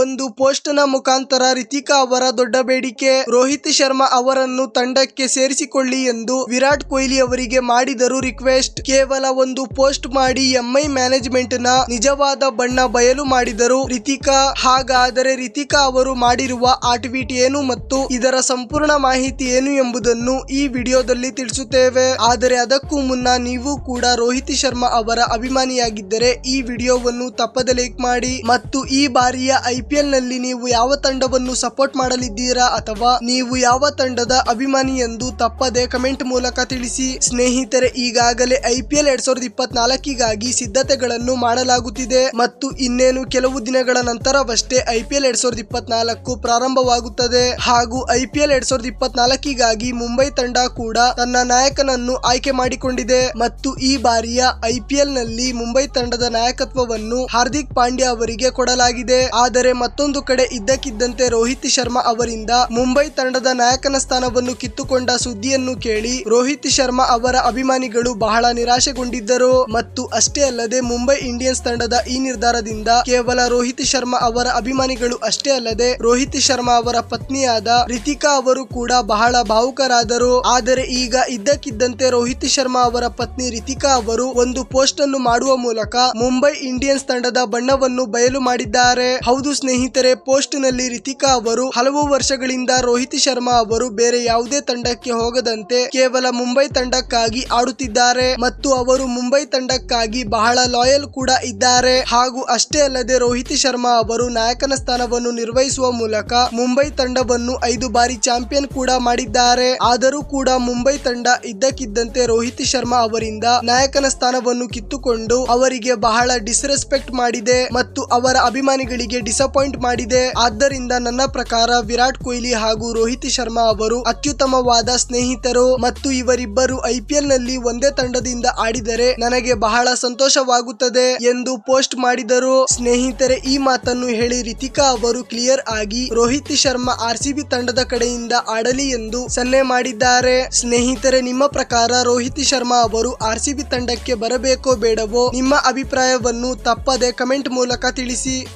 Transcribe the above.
ಒಂದು ಪೋಸ್ಟ್ನ ಮುಖಾಂತರ ರಿತಿಕಾ ಅವರ ದೊಡ್ಡ ಬೇಡಿಕೆ, ರೋಹಿತ್ ಶರ್ಮಾ ಅವರನ್ನು ತಂಡಕ್ಕೆ ಸೇರಿಸಿಕೊಳ್ಳಿ ಎಂದು ವಿರಾಟ್ ಕೊಹ್ಲಿ ಅವರಿಗೆ ಮಾಡಿದರು ರಿಕ್ವೆಸ್ಟ್ ಕೇವಲ ಒಂದು ಪೋಸ್ಟ್ ಮಾಡಿ ಎಂಐ ಮ್ಯಾನೇಜ್ಮೆಂಟ್ನ ನಿಜವಾದ ಬಣ್ಣ ಬಯಲು ಮಾಡಿದರು ರಿತಿಕಾ. ಹಾಗಾದರೆ ರಿತಿಕಾ ಅವರು ಮಾಡಿರುವ ಆ ಏನು ಮತ್ತು ಇದರ ಸಂಪೂರ್ಣ ಮಾಹಿತಿ ಏನು ಎಂಬುದನ್ನು ಈ ವಿಡಿಯೋದಲ್ಲಿ ತಿಳಿಸುತ್ತೇವೆ. ಆದರೆ ಅದಕ್ಕೂ ಮುನ್ನ ನೀವು ಕೂಡ ರೋಹಿತ್ ಶರ್ಮಾ ಅವರ ಅಭಿಮಾನಿಯಾಗಿದ್ದರೆ ಈ ವಿಡಿಯೋವನ್ನು ತಪ್ಪದೆ ಲೈಕ್ ಮಾಡಿ ಮತ್ತು ಈ ಬಾರಿಯ ಐಪಿಎಲ್ ನಲ್ಲಿ ನೀವು ಯಾವ ತಂಡವನ್ನು ಸಪೋರ್ಟ್ ಮಾಡಲಿದ್ದೀರಾ ಅಥವಾ ನೀವು ಯಾವ ತಂಡದ ಅಭಿಮಾನಿ ಎಂದು ತಪ್ಪದೆ ಕಮೆಂಟ್ ಮೂಲಕ ತಿಳಿಸಿ. ಸ್ನೇಹಿತರೆ, ಈಗಾಗಲೇ ಐಪಿಎಲ್ ಎರಡ್ ಸಾವಿರದ ಇಪ್ಪತ್ನಾಲ್ಕಿಗಾಗಿ ಸಿದ್ಧತೆಗಳನ್ನು ಮಾಡಲಾಗುತ್ತಿದೆ ಮತ್ತು ಇನ್ನೇನು ಕೆಲವು ದಿನಗಳ ನಂತರವಷ್ಟೇ ಐಪಿಎಲ್ ಎರಡ್ ಸಾವಿರದ ಇಪ್ಪತ್ನಾಲ್ಕು ಪ್ರಾರಂಭವಾಗುತ್ತದೆ. ಹಾಗೂ ಐಪಿಎಲ್ ಎರಡ್ ಸಾವಿರದ ಇಪ್ಪತ್ನಾಲ್ಕಿಗಾಗಿ ಮುಂಬೈ ತಂಡ ಕೂಡ ತನ್ನ ನಾಯಕನನ್ನು ಆಯ್ಕೆ ಮಾಡಿಕೊಂಡಿದೆ. ಮತ್ತು ಈ ಬಾರಿಯ ಐಪಿಎಲ್ನಲ್ಲಿ ಮುಂಬೈ ತಂಡದ ನಾಯಕತ್ವವನ್ನು ಹಾರ್ದಿಕ್ ಪಾಂಡ್ಯ ಅವರಿಗೆ ಕೊಡಲಾಗಿದೆ. ಆದರೆ ಮತ್ತೊಂದು ಕಡೆ ಇದ್ದಕ್ಕಿದ್ದಂತೆ ರೋಹಿತ್ ಶರ್ಮಾ ಅವರಿಂದ ಮುಂಬೈ ತಂಡದ ನಾಯಕನ ಸ್ಥಾನವನ್ನು ಕಿತ್ತುಕೊಂಡ ಸುದ್ದಿಯನ್ನು ಕೇಳಿ ರೋಹಿತ್ ಶರ್ಮಾ ಅವರ ಅಭಿಮಾನಿಗಳು ಬಹಳ ನಿರಾಶೆಗೊಂಡಿದ್ದರು. ಮತ್ತು ಅಷ್ಟೇ ಅಲ್ಲದೆ ಮುಂಬೈ ಇಂಡಿಯನ್ಸ್ ತಂಡದ ಈ ನಿರ್ಧಾರದಿಂದ ಕೇವಲ ರೋಹಿತ್ ಶರ್ಮಾ ಅವರ ಅಭಿಮಾನಿಗಳು ಅಷ್ಟೇ ಅಲ್ಲದೆ ರೋಹಿತ್ ಶರ್ಮಾ ಅವರ ಪತ್ನಿಯಾದ ರಿತಿಕಾ ಅವರು ಕೂಡ ಬಹಳ ಭಾವುಕರಾದರು. ಆದರೆ ಈಗ ಇದ್ದಕ್ಕಿದ್ದಂತೆ ರೋಹಿತ್ ಶರ್ಮಾ ಅವರ ಪತ್ನಿ ರಿತಿಕಾ ಅವರು ಒಂದು ಪೋಸ್ಟ್ ಅನ್ನು ಮಾಡುವ ಮೂಲಕ ಮುಂಬೈ ಇಂಡಿಯನ್ಸ್ ತಂಡದ ಬಣ್ಣವನ್ನು ಬಯಲು ಮಾಡಿದ್ದಾರೆ. ಹೌದು ಸ್ನೇಹಿತರೆ ಪೋಸ್ಟ್ನಲ್ಲಿ ರಿತಿಕಾ ಅವರು, ಹಲವು ವರ್ಷಗಳಿಂದ ರೋಹಿತ್ ಶರ್ಮಾ ಅವರು ಬೇರೆ ಯಾವುದೇ ತಂಡಕ್ಕೆ ಹೋಗದಂತೆ ಕೇವಲ ಮುಂಬೈ ತಂಡಕ್ಕಾಗಿ ಆಡುತ್ತಿದ್ದಾರೆ ಮತ್ತು ಅವರು ಮುಂಬೈ ತಂಡಕ್ಕಾಗಿ ಬಹಳ ಲಾಯಲ್ ಕೂಡ ಇದ್ದಾರೆ. ಹಾಗೂ ಅಷ್ಟೇ ಅಲ್ಲದೆ ರೋಹಿತ್ ಶರ್ಮಾ ಅವರು ನಾಯಕನ ಸ್ಥಾನವನ್ನು ನಿರ್ವಹಿಸುವ ಮೂಲಕ ಮುಂಬೈ ತಂಡವನ್ನು ಐದು ಬಾರಿ ಚಾಂಪಿಯನ್ ಕೂಡ ಮಾಡಿದ್ದಾರೆ. ಆದರೂ ಕೂಡ ಮುಂಬೈ ತಂಡ ಇದ್ದಕ್ಕಿದ್ದಂತೆ ರೋಹಿತ್ ಶರ್ಮಾ ಅವರಿಂದ ನಾಯಕನ ಸ್ಥಾನವನ್ನು ಕಿತ್ತುಕೊಂಡು ಅವರಿಗೆ ಬಹಳ ಡಿಸ್ರೆಸ್ಪೆಕ್ಟ್ ಮಾಡಿದೆ ಮತ್ತು ಅವರ ಅಭಿಮಾನಿಗಳಿಗೆ ಡಿಸಪಾಯಿಂಟ್ ಮಾಡಿದೆ. ಆದ್ದರಿಂದ ನನ್ನ ಪ್ರಕಾರ ವಿರಾಟ್ ಕೊಹ್ಲಿ ಹಾಗೂ ರೋಹಿತ್ ಶರ್ಮಾ ಅವರು ಅತ್ಯುತ್ತಮವಾದ ಸ್ನೇಹಿತರು ಮತ್ತು ಇವರಿಬ್ಬರು ಐಪಿಎಲ್ನಲ್ಲಿ ಒಂದೇ ತಂಡದಿಂದ ಆಡಿದರೆ ನನಗೆ ಬಹಳ ಸಂತೋಷವಾಗುತ್ತದೆ ಎಂದು ಪೋಸ್ಟ್ ಮಾಡಿದರು. ಸ್ನೇಹಿತರೆ, ಈ ಮಾತನ್ನು ಹೇಳಿ ರಿತಿಕಾ ಅವರು ಕ್ಲಿಯರ್ ಆಗಿ ರೋಹಿತ್ ಶರ್ಮಾ ಆರ್ಸಿಬಿ ತಂಡದ ಕಡೆಯಿಂದ ಆಡಲಿ ಎಂದು ಸನ್ನೆ ಮಾಡಿದ್ದಾರೆ. ಸ್ನೇಹಿತರೆ, ನಿಮ್ಮ ಪ್ರಕಾರ ರೋಹಿತ್ ಶರ್ಮಾ ಅವರು ಆರ್ಸಿಬಿ ತಂಡಕ್ಕೆ ಬರಬೇಕೋ ಬೇಡವೋ? ನಿಮ್ಮ ಅಭಿಪ್ರಾಯವನ್ನು ತಪ್ಪದೆ ಕಮೆಂಟ್ ಮೂಲಕ ತಿಳಿಸಿ.